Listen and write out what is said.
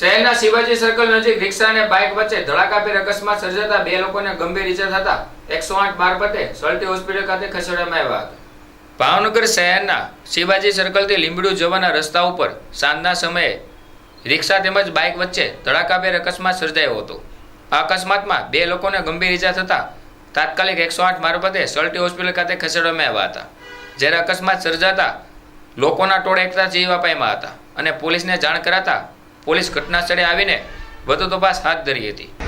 શહેરના શિવાજી સર્કલ નજીક રિક્ષા અને બાઇક વચ્ચે ધડાકાભેર અકસ્માત સર્જાતા બે લોકોને ગંભીર ઈજા થતા એકસો આઠ મારફતે સલટી હોસ્પિટલ ખાતે ખસેડવામાં આવ્યા હતા. ભાવનગર શહેરના શિવાજી સર્કલથી લીંબડુ જવાના રસ્તા ઉપર સાંજના સમયે રિક્ષા તેમજ બાઇક વચ્ચે ધડાકાભેર અકસ્માત સર્જાયો હતો. આ અકસ્માતમાં બે લોકોને ગંભીર ઈજા થતા તાત્કાલિક એકસો આઠ મારફતે સલટી હોસ્પિટલ ખાતે ખસેડવામાં આવ્યા હતા. જ્યારે અકસ્માત સર્જાતા લોકોના ટોળે એકતા જીવ અપાયમાં હતા અને પોલીસને જાણ કરાતા પોલીસ ઘટના સ્થળે આવીને વધુ તપાસ હાથ ધરી હતી.